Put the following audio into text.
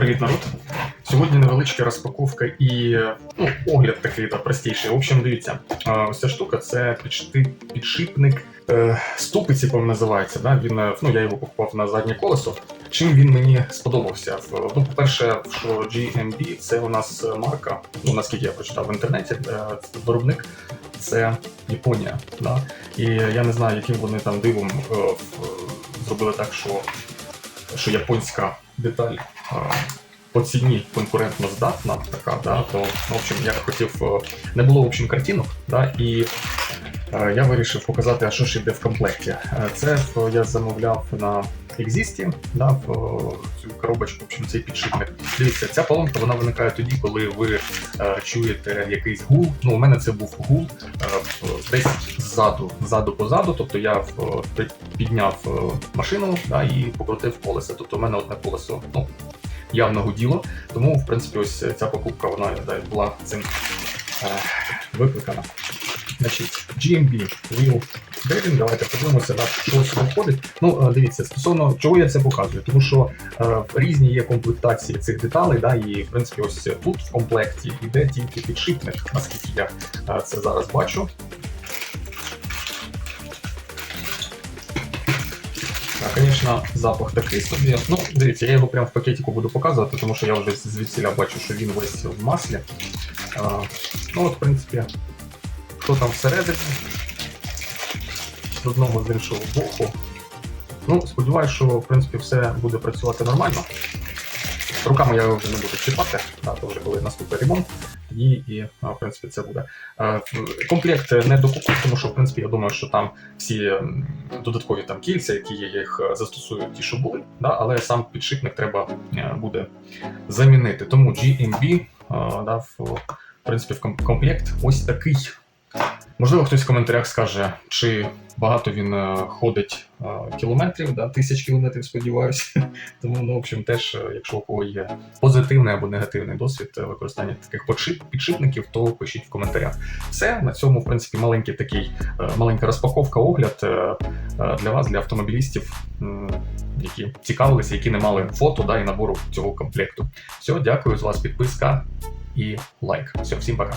Привіт, народ! Сьогодні невеличка розпаковка і ну, огляд такий да, простіший. В общем, дивіться, ось ця штука це підшипник е, ступиці, по називається. Да? Він, е, ну, я його покупав на заднє колесо. Чим він мені сподобався? Ну, по-перше, що GMB це у нас марка, ну наскільки я прочитав в інтернеті, е, виробник це Японія. Да? І я не знаю, яким вони там дивом зробили так, що, що японська деталь а, по ціні конкурентно здатна, така, да, то в общем, я хотів, е, не було в общем картинок, да, і е, я вирішив показати, а що ж йде в комплекті. Е, Це я замовляв на Exist, да, коробочку, в общем, цей підшипник. Дивіться, ця поломка вона виникає тоді, коли ви е, чуєте якийсь гул. Ну, у мене це був гул е, десь ззаду, ззаду позаду. Тобто я е, підняв е, машину да, і покрутив колесо. Тобто у мене одне колесо ну, явно гуділо. Тому, в принципі, ось ця покупка вона да, була цим е, викликана. Значить, GMB Wheel Bearing, давайте подивимося, да, що сюди входить. Ну, е, дивіться, стосовно чого я це показую, тому що е, різні є комплектації цих деталей, да, і в принципі, ось тут в комплекті йде тільки підшипник, наскільки я е, це зараз бачу. Звісно, запах такий собі. Ну, дивіться, я його прямо в пакетику буду показувати, тому що я вже звідсіля бачу, що він весь в маслі. А, ну от, в принципі, що там всередині, з одного з іншого боку. Ну, сподіваюся, що в принципі все буде працювати нормально. Руками я вже не буду чіпати, да, то вже коли наступить ремонт, тоді і в принципі це буде. Комплект не докупив, тому що в принципі я думаю, що там всі додаткові там кільця, які є, їх е, застосую ті, що були, да, але сам підшипник треба е, буде замінити. Тому GMB е, дав в принципі в комплект ось такий. Можливо, хтось в коментарях скаже, чи багато він е, ходить е, кілометрів, да, тисяч кілометрів, сподіваюся. Тому, ну, в общем, теж, е, якщо у кого є позитивний або негативний досвід використання таких підшипників, то пишіть в коментарях. Все на цьому, в принципі, маленький такий маленька розпаковка, огляд для вас, для автомобілістів, які цікавилися, які не мали фото да, і набору цього комплекту. Все, дякую з вас підписка і лайк. Все, всім пока.